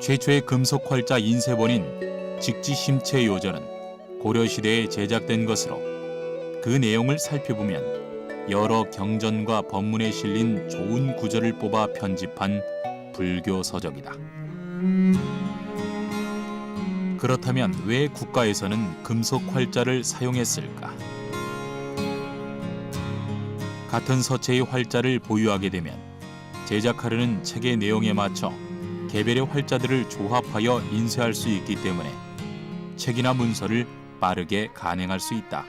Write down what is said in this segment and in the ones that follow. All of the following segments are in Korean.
최초의 금속 활자 인쇄본인 직지심체 요전은 고려 시대에 제작된 것으로 그 내용을 살펴보면 여러 경전과 법문에 실린 좋은 구절을 뽑아 편집한 불교 서적이다. 그렇다면 왜 국가에서는 금속 활자를 사용했을까? 같은 서체의 활자를 보유하게 되면 제작하려는 책의 내용에 맞춰 개별의 활자들을 조합하여 인쇄할 수 있기 때문에 책이나 문서를 빠르게 간행할 수 있다.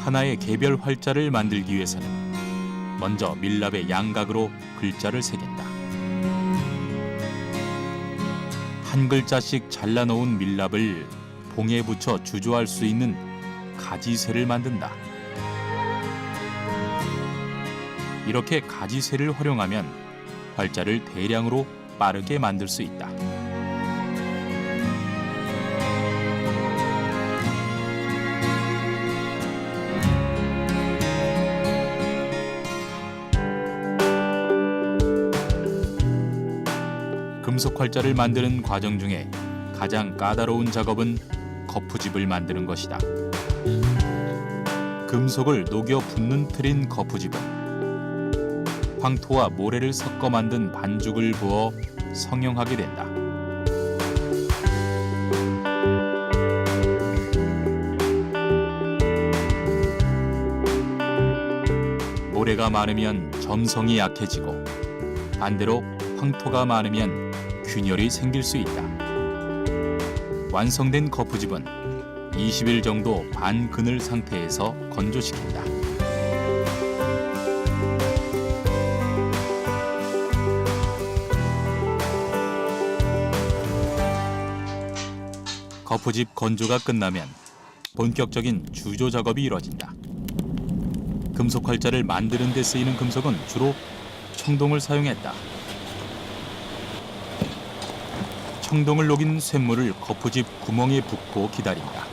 하나의 개별 활자를 만들기 위해서는 먼저 밀랍의 양각으로 글자를 새긴다. 한 글자씩 잘라놓은 밀랍을 봉에 붙여 주조할 수 있는 가지쇠를 만든다. 이렇게 가지쇠를 활용하면 활자를 대량으로 빠르게 만들 수 있다. 금속 활자를 만드는 과정 중에 가장 까다로운 작업은 거푸집을 만드는 것이다. 금속을 녹여 붓는 틀인 거푸집은 황토와 모래를 섞어 만든 반죽을 부어 성형하게 된다. 모래가 많으면 점성이 약해지고 반대로 황토가 많으면 균열이 생길 수 있다. 완성된 거푸집은 20일 정도 반그늘 상태에서 건조시킨다. 거푸집 건조가 끝나면 본격적인 주조 작업이 이뤄진다. 금속 활자를 만드는 데 쓰이는 금속은 주로 청동을 사용했다. 청동을 녹인 쇳물을 거푸집 구멍에 붓고 기다린다.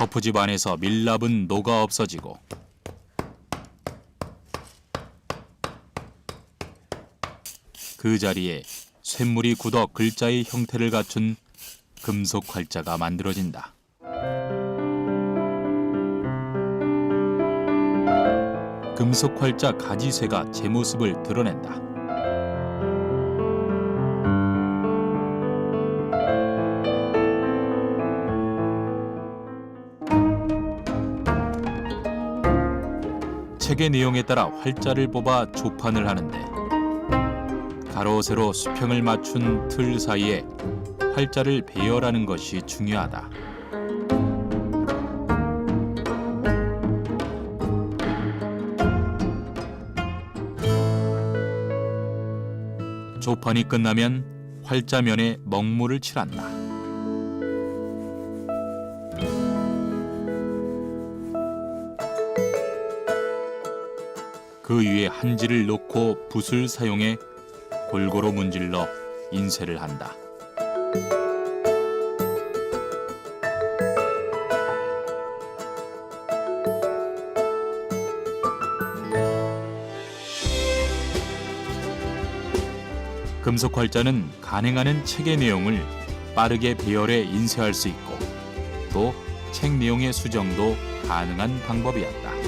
거푸집 안에서 밀랍은 녹아 없어지고 그 자리에 쇳물이 굳어 글자의 형태를 갖춘 금속 활자가 만들어진다. 금속 활자 가지쇠가 제 모습을 드러낸다. 책의 내용에 따라 활자를 뽑아 조판을 하는데 가로 세로 수평을 맞춘 틀 사이에 활자를 배열하는 것이 중요하다. 조판이 끝나면 활자면에 먹물을 칠한다. 그 위에 한지를 놓고 붓을 사용해 골고루 문질러 인쇄를 한다. 금속 활자는 간행하는 책의 내용을 빠르게 배열해 인쇄할 수 있고 또 책 내용의 수정도 가능한 방법이었다.